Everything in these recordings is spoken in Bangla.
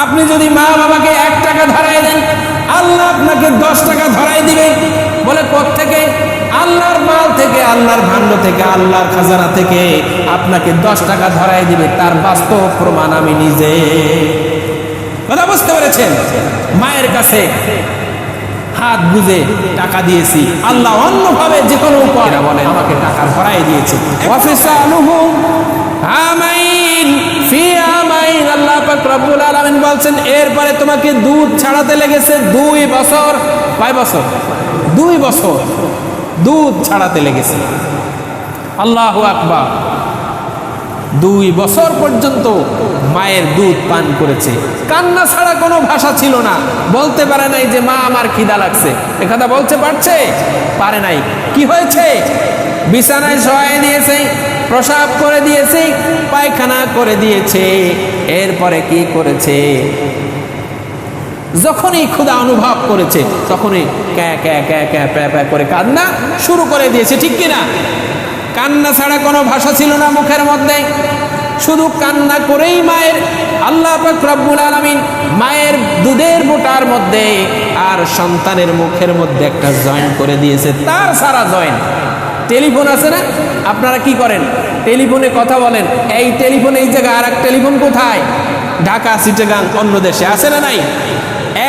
আপনি যদি মা বাবাকে এক টাকা ধরাই দেন, আল্লাহ আপনাকে দশ টাকা ধরাই দিবে। বলে থেকে আল্লাহর মাল থেকে, আল্লাহর ভাণ্ড থেকে, আল্লাহর খাজানা থেকে আপনাকে দশ টাকা ধরাই দিবে। তার বাস্তব প্রমাণ আমি নিজে। কথা বুঝতে পেরেছেন? মায়ের কাছে হাত বুঝে টাকা দিয়েছি। আল্লাহ অন্যভাবে যে কোনো উপায় বলেন আমাকে টাকা ধরাই দিয়েছে। অফিসা আলুহু আমাইন, ফি আমাইন, আল্লাহ পাক রব্বুল বলছেন, এরপরে তোমাকে দুধ ছাড়াতে লেগেছে দুই বছর। কয় বছর? দুই বছর দুধ ছাড়াতে লেগেছে। আল্লাহু আকবার। দুই বছর পর্যন্ত মায়ের দুধ পান করেছে। কান্না ছাড়া কোনো ভাষা ছিল না। বলতে পারে নাই যে, মা, আমার খিদা লাগছে। একথা বলতে পারছে? পারে নাই। কি হয়েছে? বিছানায় শোয়াই দিয়েছে প্রসাব করে দিয়েছে, পায়খানা করে দিয়েছে। এরপরে কি করেছে? যখনই ক্ষুধা অনুভব করেছে, তখনই ক্যা ক্যা ক্যা ক্যা, প্যা প্যা করে কান্না শুরু করে দিয়েছে, ঠিক কিনা? কান্না ছাড়া কোনো ভাষা ছিল না মুখের মধ্যে। শুধু কান্না করেই মায়ের, আল্লাহ রব্বুল আলামিন মায়ের দুধের বোটার মধ্যে আর সন্তানের মুখের মধ্যে একটা জয়েন করে দিয়েছে, তার সারা জয়েন। টেলিফোন আছে না? আপনারা কি করেন? টেলিফোনে কথা বলেন। এই টেলিফোনে এই জায়গায় আর এক টেলিফোন কোথায়? ঢাকা সিটেগাং অন্য দেশে। আছে না নাই?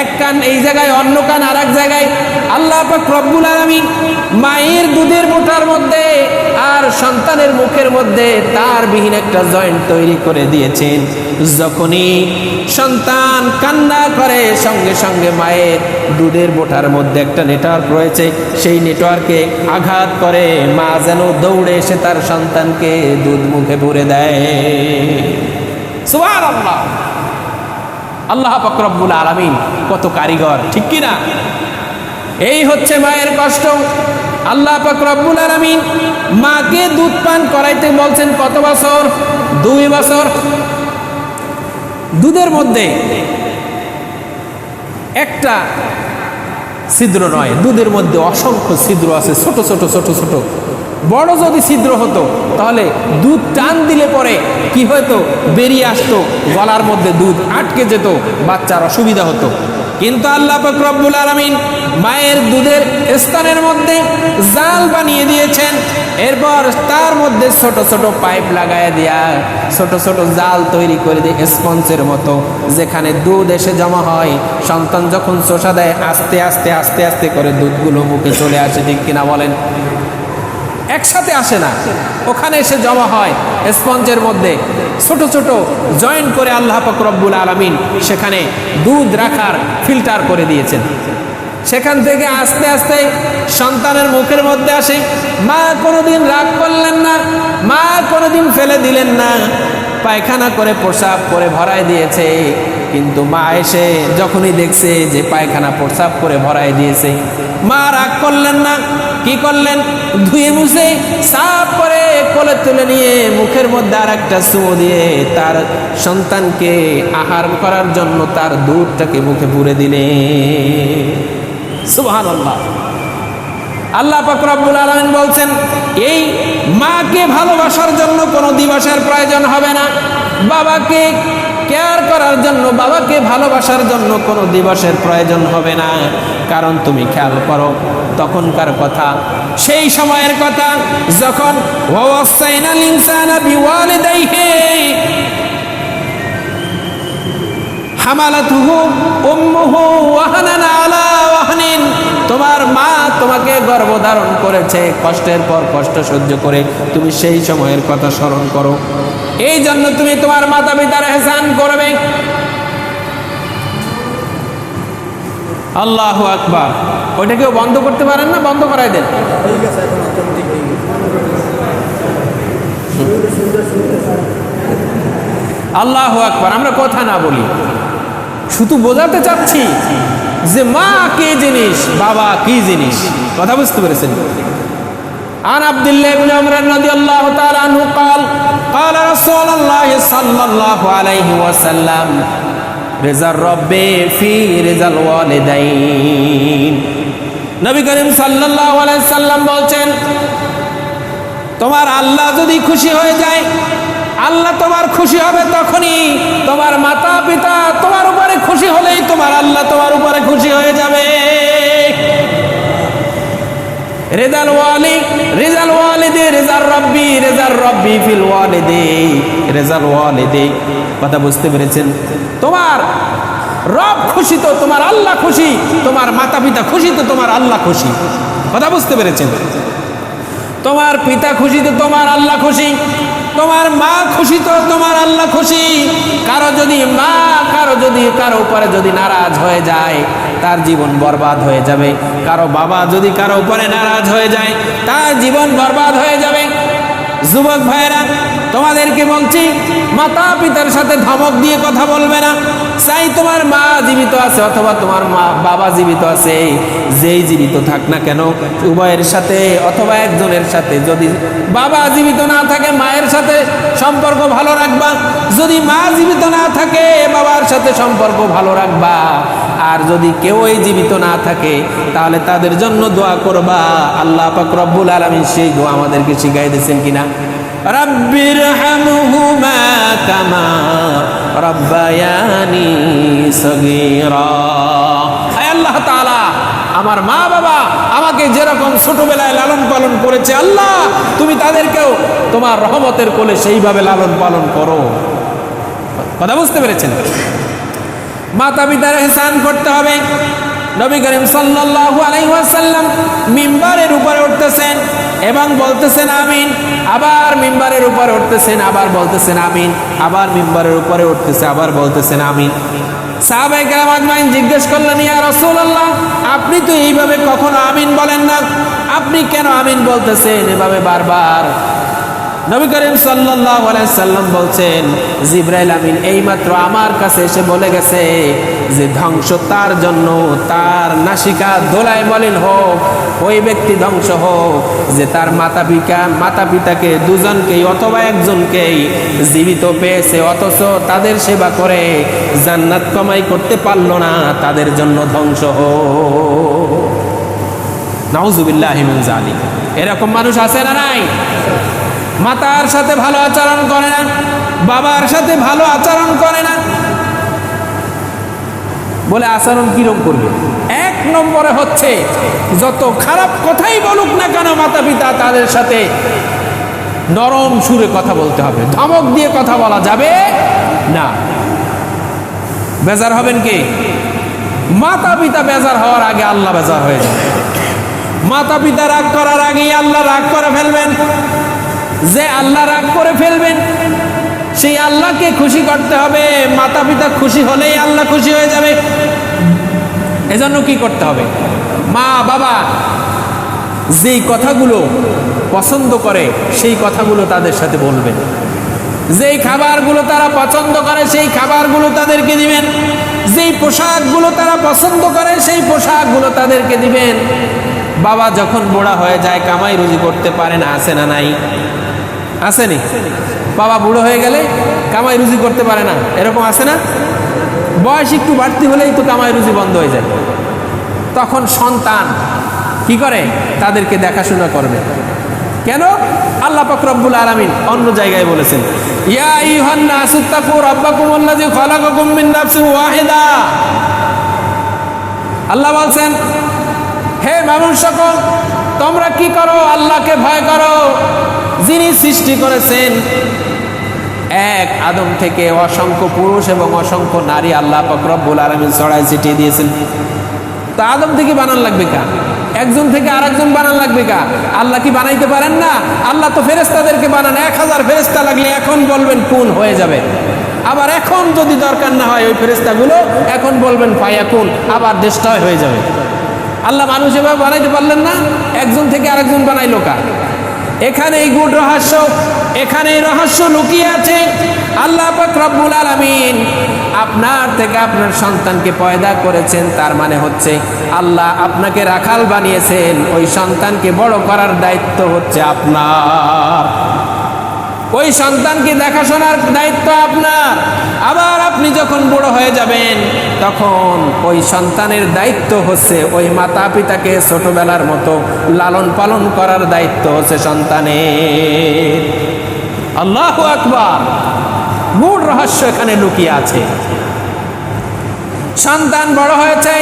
এক কান এই জায়গায়, অন্য কান আর এক জায়গায়। আল্লাহ রব্বুল আলমী মায়ের দুধের মোটার মধ্যে আর সন্তানের মুখের মধ্যে তার বিহীন একটা জয়েন্ট তৈরি করে দিয়েছেন। যখনই সন্তান কান্না করে, সঙ্গে সঙ্গে মায়ের দুধের বোটার মধ্যে একটা নেটওয়ার্ক রয়েছে, সেই নেটওয়ার্কে আঘাত করে মা যেন দৌড়ে এসে তার সন্তানকে দুধ মুখে ভরে দেয়। সুবহানাল্লাহ। আল্লাহ ফকরব্বুল আলমিন কত কারিগর, ঠিক কি না এই হচ্ছে মায়ের কষ্ট। আল্লাহ ফকরব্বুল আলমিন মাকে দুধ পান করাইতে বলছেন কত বছর? দুই বছর। দুধের মধ্যে একটা ছিদ্র নয়, দুধের মধ্যে অসংখ্য ছিদ্র আছে, ছোট ছোট ছোট ছোট। বড় যদি ছিদ্র হতো, তাহলে দুধ টান দিলে পরে কি হতো বেরিয়ে আসতো, গলার মধ্যে দুধ আটকে যেত, বাচ্চার অসুবিধা হতো। কিন্তু আল্লাহ পাক রব্বুল আলামিন মায়ের দুধের স্থানের মধ্যে জাল বানিয়ে দিয়েছেন। এরপর তার মধ্যে ছোট ছোট পাইপ লাগায় দেয়া ছোট ছোট জাল তৈরি করে দিয়ে স্পঞ্জের মতো, যেখানে দুধ এসে জমা হয়। সন্তান যখন চোষা দেয়, আস্তে আস্তে আস্তে আস্তে করে দুধগুলো মুখে চলে আসে, ঠিক কিনা বলেন? একসাথে আসে না, ওখানে এসে জমা হয় স্পঞ্জের মধ্যে। ছোট ছোট জয়েন্ট করে আল্লাহ পাক রব্বুল আলমিন সেখানে দুধ রাখার ফিল্টার করে দিয়েছেন। সেখান থেকে আস্তে আস্তে সন্তানের মুখের মধ্যে আসে, মা, কোনোদিন রাগ করলেন না, মা, কোনোদিন ফেলে দিলেন না। পায়খানা করে প্রসাব করে ভরায় দিয়েছে। কিন্তু মা এসে যখনই দেখছে যে পায়খানা প্রসাব করে ভরাই দিয়েছে, মা, রাগ করলেন না, কি করলেন? ধুয়ে মুছে সাফ করে কোলে তুলে নিয়ে মুখের মধ্যে আর একটা চুমো দিয়ে তার সন্তানকে আহার করার জন্য তার দুধটাকে মুখে পুরে দিলে। সুবহান আল্লাহ আল্লাহ পাকরাবুল আলমিন বলছেন, এই মাকে ভালোবাসার জন্য কোনো দিবসের প্রয়োজন হবে না। বাবাকে কেয়ার করার জন্য, বাবাকে ভালোবাসার জন্য কোনো দিবসের প্রয়োজন হবে না। কারণ তুমি খেয়াল করো, তখনকার কথা, সেই সময়ের কথা, যখন হামালাতুহু উম্মুহু আলা তোমার মা তোমাকে গর্ভধারণ করেছে। কষ্টের পর কষ্ট সহ্য করে তুমি সেই সময়ের কথা স্মরণ করো। এই জন্য তুমি তোমার মাতা পিতার এহসান করবে। আল্লাহ আকবার। ওইটা কেউ বন্ধ করতে পারেন না? বন্ধ করাই দেন। আল্লাহ আকবার। আমরা কথা না বলি। শুধু বোঝাতে চাচ্ছি যে মা কি জিনিস বাবা কি জিনিস কথা বুঝতে পেরেছেন عن عبد الله بن عمر رضي الله تعالى عنه قال قال رسول الله صلى الله عليه وسلم رضا الرب في رضا الوالدين নবী করিম সাল্লাল্লাহু আলাইহি সাল্লাম বলছেন তোমার আল্লাহ যদি খুশি হয়ে যায় আল্লাহ তোমার খুশি হবে তখনই তোমার মাতা পিতা তোমার উপর আল্লাহ তোমার উপরে খুশি হয়ে যাবে। রেজাল ওয়ালি, রেজাল রেজাল রব্বি রেজাল রব্বি ফিল রেজাল কথা বুঝতে পেরেছেন? তোমার রব খুশি তো তোমার আল্লাহ খুশি, তোমার মাতা পিতা খুশি তো তোমার আল্লাহ খুশি। কথা বুঝতে পেরেছেন? তোমার পিতা খুশি তো তোমার আল্লাহ খুশি তোমার মা খুশি তো তোমার আল্লাহ খুশি। কারও যদি মা, কারও যদি কারও উপরে যদি নারাজ হয়ে যায়, তার জীবন বরবাদ হয়ে যাবে। কারও বাবা যদি কারও উপরে নারাজ হয়ে যায়, তার জীবন বরবাদ হয়ে যাবে। যুবক ভাইয়েরা তোমাদেরকে বলছি, মাতা পিতার সাথে ধমক দিয়ে কথা বলবে না। চাই তোমার মা জীবিত আছে অথবা তোমার মা, বাবা জীবিত আছে। যেই জীবিত থাক না কেন, উভয়ের সাথে অথবা একজনের সাথে যদি বাবা জীবিত না থাকে, মায়ের সাথে সম্পর্ক ভালো রাখবা। যদি মা জীবিত না থাকে, বাবার সাথে সম্পর্ক ভালো রাখবা। আর যদি কেউই জীবিত না থাকে, তাহলে তাদের জন্য দোয়া করবা। আল্লাহ পাক রব্বুল আলামিন সেই দোয়া আমাদেরকে শিখাই দিয়েছেন কিনা? রব্বির কামা আল্লাহ আমার মা বাবা আমাকে যেরকম ছোটবেলায় লালন পালন করেছে, আল্লাহ, তুমি তাদেরকেও তোমার রহমতের কোলে সেইভাবে লালন পালন করো। কথা বুঝতে পেরেছেন? মাতা পিতার হেসান করতে হবে। নবী করিম সাল্লাল্লাহু আলাইহি ওয়াসাল্লাম মিম্বারের উপরে উঠতেছেন। এবং বলতেছেন আমিন। আবার মেম্বারের উপরে উঠতেছেন, আবার বলতেছেন আমিন। আবার মেম্বারের উপরে উঠতেছে, আবার বলতেছেন আমিন। জিজ্ঞেস করলেন আপনি তো এইভাবে কখনো আমিন বলেন না? আপনি কেন আমিন বলতেছেন? এভাবে বারবার নবী করিম সাল্লাল্লাহু আলাইহি সাল্লাম বলছেন, জিব্রাইল আমিন এইমাত্র আমার কাছে এসে বলে গেছে যে, ধ্বংস তার জন্য তার নাসিকা দোলায় মলিন হোক, ওই ব্যক্তি ধ্বংস হোক, যে তার মাতা পিতা, মাতা পিতাকে দুজনকেই অথবা একজনকেই জীবিত পেয়েছে, অথচ তাদের সেবা করে জান্নাত কমাই করতে পারল না, তাদের জন্য ধ্বংস হোক। নাউজুবিল্লাহ মিন জালিক এরকম মানুষ আছে না নাই? মাতার সাথে ভালো আচরণ করে না, বাবার সাথে ভালো আচরণ করে না। বলে আচরণ কিরম করবে? এক নম্বরে হচ্ছে, যত খারাপ কথাই বলুক না কেন মাতা পিতা তাদের সাথে নরম সুরে কথা বলতে হবে। ধমক দিয়ে কথা বলা যাবে না। বেজার হবেন কি? মাতা পিতা বেজার হওয়ার আগে আল্লাহ বেজার হয়ে যাবে। মাতা পিতা রাগ করার আগেই আল্লাহ রাগ করে ফেলবেন। যে আল্লাহ রাগ করে ফেলবেন, সেই আল্লাহকে খুশি করতে হবে। মাতা পিতা খুশি হলেই আল্লাহ খুশি হয়ে যাবে। এজন্য কি করতে হবে? মা, বাবা যেই কথাগুলো পছন্দ করে, সেই কথাগুলো তাদের সাথে বলবেন। যেই খাবারগুলো তারা পছন্দ করে, সেই খাবারগুলো তাদেরকে দিবেন। যেই পোশাকগুলো তারা পছন্দ করে, সেই পোশাকগুলো তাদেরকে দিবেন। বাবা যখন বুড়া হয়ে যায় কামাই রুজি করতে পারে না আসে না নাই? আসেনি। বাবা বুড়ো হয়ে গেলে কামাই রুজি করতে পারে না। এরকম আছে না? বয়স একটু বাড়তি হলেই তো কামাই রুজি বন্ধ হয়ে যায়। তখন সন্তান কি করে? তাদেরকে দেখাশোনা করবে। কেন? আল্লাহ রব্বুল আলামিন অন্য জায়গায় বলেছেন, ইয়া আইয়ুহান নাসু তাকু রাব্বাকুম আল্লাযী খালাকাকুম মিন নাফসিন ওয়াহিদা। আল্লাহ বলছেন, হে মানুষ সকল, তোমরা কি করো? আল্লাহকে ভয় করো। যিনি সৃষ্টি করেছেন, এক আদম থেকে অসংখ্য পুরুষ এবং অসংখ্য নারী আল্লাহ ফকরব্বুল আলমিন ছড়াই ছিটিয়ে দিয়েছেন। তো আদম থেকে বানান লাগবে কা একজন থেকে আরেকজন বানান লাগবে কা আল্লাহ কি বানাইতে পারেন না? আল্লাহ তো ফেরেস্তাদেরকে বানান। এক হাজার ফেরেস্তা লাগলে এখন বলবেন কোন হয়ে যাবে। আবার এখন যদি দরকার না হয় ওই ফেরেস্তাগুলো এখন বলবেন ফায়াকুন, আবার দেশটায় হয়ে যাবে। আল্লাহ মানুষ এভাবে বানাইতে পারলেন না? একজন থেকে আরেকজন বানাইলো কা এখানে এই গুড রহস্য এখানে এই রহস্য লুকিয়ে আছে। আল্লাহ রব্বুল আলামিন আপনার থেকে আপনার সন্তানকে পয়দা করেছেন, তার মানে হচ্ছে আল্লাহ আপনাকে রাখাল বানিয়েছেন। ওই সন্তানকে বড় করার দায়িত্ব হচ্ছে আপনার। ওই সন্তানকে দেখাশোনার দায়িত্ব আপনার। আবার আপনি যখন বড় হয়ে যাবেন, তখন ওই সন্তানের দায়িত্ব হচ্ছে ওই মাতা পিতাকে ছোটবেলার মতো লালন পালন করার দায়িত্ব হচ্ছে সন্তানের। আল্লাহ আকবার। মূল রহস্য এখানে লুকিয়ে আছে। সন্তান বড় হয়েছে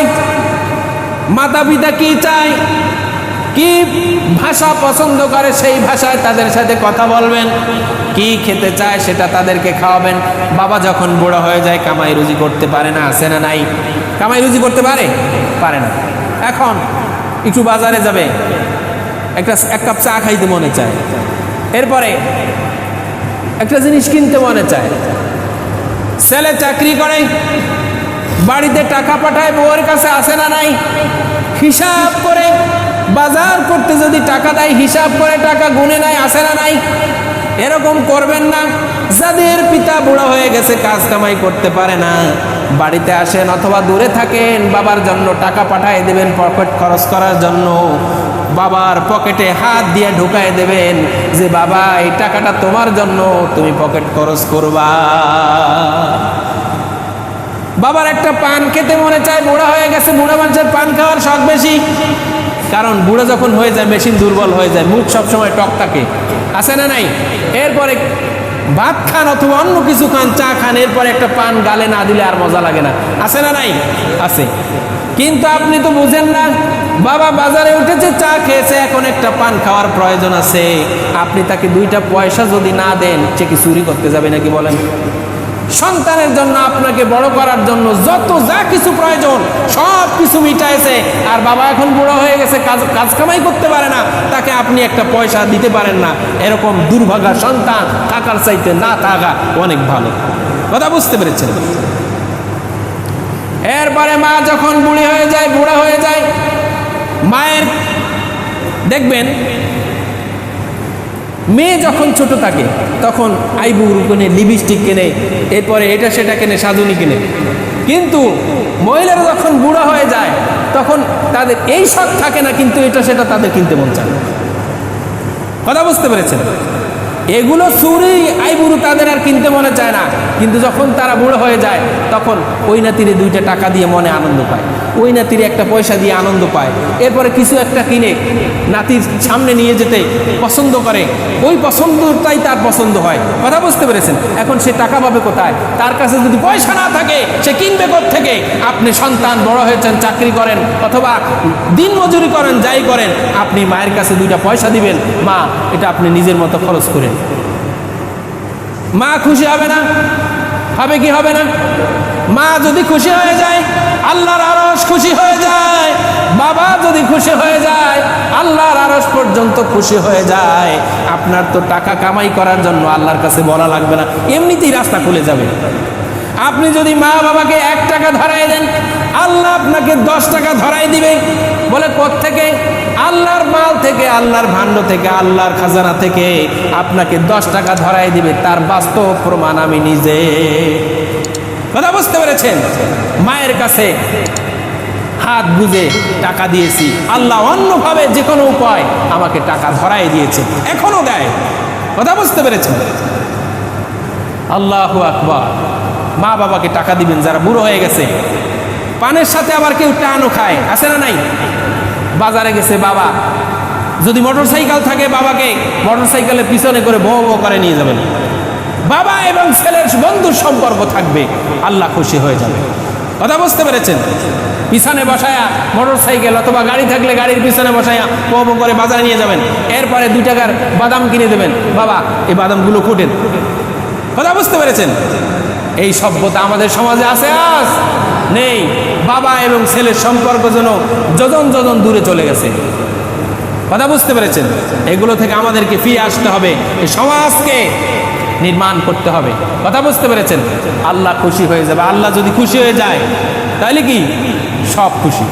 মাতা পিতা কি চায়? কি ভাষা পছন্দ করে সেই ভাষায় তাদের সাথে কথা বলবেন? কি খেতে চায় সেটা তাদেরকে খাওয়াবেন? বাবা যখন বুড়ো হয়ে যায়, কামাই রুজি করতে পারে না আসে না নাই? কামাই রুজি করতে পারে? পারে না। এখন একটু বাজারে যাবে। একটা এক কাপ চা খাইতে মনে চায়। এরপরে একটা জিনিস কিনতে মনে চায়। ছেলে চাকরি করে, বাড়িতে টাকা পাঠায়, বউয়ের কাছে আসে না নাই? হিসাব করে বাজার করতে যদি টাকা দেয়, হিসাব করে টাকা গুনে নাই আসে না নাই? এরকম করবেন না। যাদের পিতা বুড়ো হয়ে গেছে, কাজ কামাই করতে পারে না। বাড়িতে আসেন অথবা দূরে থাকেন, বাবার জন্য টাকা পাঠায় দেবেন, পকেট খরচ করার জন্য। বাবার পকেটে হাত দিয়ে ঢুকায় দেবেন যে, বাবা, এই টাকাটা তোমার জন্য, তুমি পকেট খরচ করবা। বাবার একটা পান খেতে মনে চায়, বুড়া হয়ে গেছে, বুড়া মানুষের পান খাওয়ার শখ বেশি। কারণ বুড়ো যখন হয়ে যায় মেশিন দুর্বল হয়ে যায়, মুখ সবসময় টক থাকে। আছে না নাই? এরপরে ভাত খান অথবা অন্য কিছু খান, চা খান, এরপরে একটা পান গালে না দিলে আর মজা লাগে না। আছে না নাই? আছে। কিন্তু আপনি তো বুঝেন না, বাবা বাজারে উঠেছে, চা খেয়েছে, এখন একটা পান খাওয়ার প্রয়োজন আছে। আপনি তাকে দুইটা পয়সা যদি না দেন, সে কি চুরি করতে যাবে নাকি বলেন? সন্তানের জন্য, আপনাকে বড় করার জন্য যত যা কিছু প্রয়োজন, সব কিছু মিটাইছে। আর বাবা এখন বুড়ো হয়ে গেছে, কাজ কাজ কামাই করতে পারে না, তাকে আপনি একটা পয়সা দিতে পারেন না। এরকম দুর্ভাগা সন্তান থাকার চাইতে না থাকা অনেক ভালো। কথা বুঝতে পেরেছেন? এরপরে মা যখন বুড়ি হয়ে যায়, বুড়া হয়ে যায়, মায়ের, দেখবেন মেয়ে যখন ছোট থাকে, তখন আইবুড় কেনে লিপস্টিক কেনে, এরপরে এটা সেটা কেনে, সাধুনি কেনে। কিন্তু মহিলারা যখন বুড়া হয়ে যায়, তখন তাদের এই শখ থাকে না, কিন্তু এটা সেটা তাদের কিনতে মন চায়। কথা বুঝতে পেরেছেন? এগুলো চুরি আইবুরু তাদের আর কিনতে মনে চায় না। কিন্তু যখন তারা বুড়ো হয়ে যায়, তখন ওই নাতিরে দুইটা টাকা দিয়ে মনে আনন্দ পায়। ওই নাতিরে একটা পয়সা দিয়ে আনন্দ পায়। এরপরে কিছু একটা কিনে নাতির সামনে নিয়ে যেতে পছন্দ করে। ওই পছন্দটাই তার পছন্দ হয়। কথা বুঝতে পেরেছেন? এখন সে টাকা পাবে কোথায়? তার কাছে যদি পয়সা না থাকে, সে কিনবে থেকে আপনি সন্তান, বড় হয়েছেন, চাকরি করেন, অথবা দিন মজুরি করেন, যাই করেন, আপনি মায়ের কাছে দুইটা পয়সা দিবেন। মা, এটা আপনি নিজের মতো খরচ করেন। মা খুশি হবে না? হবে কি হবে না? মা যদি খুশি হয়ে যায়, আল্লাহর আরস খুশি হয়ে যায়, বাবা যদি খুশি হয়ে যায়, আল্লাহর আরস পর্যন্ত খুশি হয়ে যায়। আপনার তো টাকা কামাই করার জন্য আল্লাহর কাছে বলা লাগবে না। এমনিতেই রাস্তা খুলে যাবে। আপনি যদি মা বাবাকে এক টাকা ধরাই দেন, আল্লাহ আপনাকে দশ টাকা ধরাই দিবে। বলে থেকে আল্লাহর মাল থেকে, আল্লাহর ভাণ্ড থেকে, আল্লাহর খাজানা থেকে আপনাকে দশ টাকা ধরাই দিবে, তার বাস্তব প্রমাণ আমি নিজে। কথা বুঝতে পেরেছেন? মায়ের কাছে হাত বুঝে টাকা দিয়েছি। আল্লাহ অন্যভাবে যে কোনো উপায় আমাকে টাকা ধরাই দিয়েছে, এখনও দেয়। কথা বুঝতে পেরেছেন? আল্লাহ আকবার। মা বাবাকে টাকা দিবেন, যারা বুড়ো হয়ে গেছে। পানের সাথে আবার কেউ টানও খায়, আছে না নাই? বাজারে গেছে বাবা। যদি মোটর সাইকেল থাকে বাবাকে মোটর সাইকেলের পিছনে করে বো বো করে নিয়ে যাবেন। বাবা এবং ছেলের বন্ধুর সম্পর্ক থাকবে, আল্লাহ খুশি হয়ে যাবে। কথা বুঝতে পেরেছেন? পিছনে বসায়া মোটর সাইকেল অথবা গাড়ি থাকলে গাড়ির পিছনে বসায়া পো পো করে বাজারে নিয়ে যাবেন। এরপরে দুই টাকার বাদাম কিনে দেবেন। বাবা, এই বাদামগুলো কুটেন। কথা বুঝতে পেরেছেন? এই সভ্যতা আমাদের সমাজে আছে আজ। নেই। বাবা এবং ছেলের সম্পর্ক যেন যজন যজন দূরে চলে গেছে। কথা বুঝতে পেরেছেন? এগুলো থেকে আমাদেরকে ফিরে আসতে হবে। সমাজকে নির্মাণ করতে হবে। কথা বুঝতে পেরেছেন? আল্লাহ খুশি হয়ে যাবে। আল্লাহ যদি খুশি হয়ে যায় তাহলে কি? সব খুশি।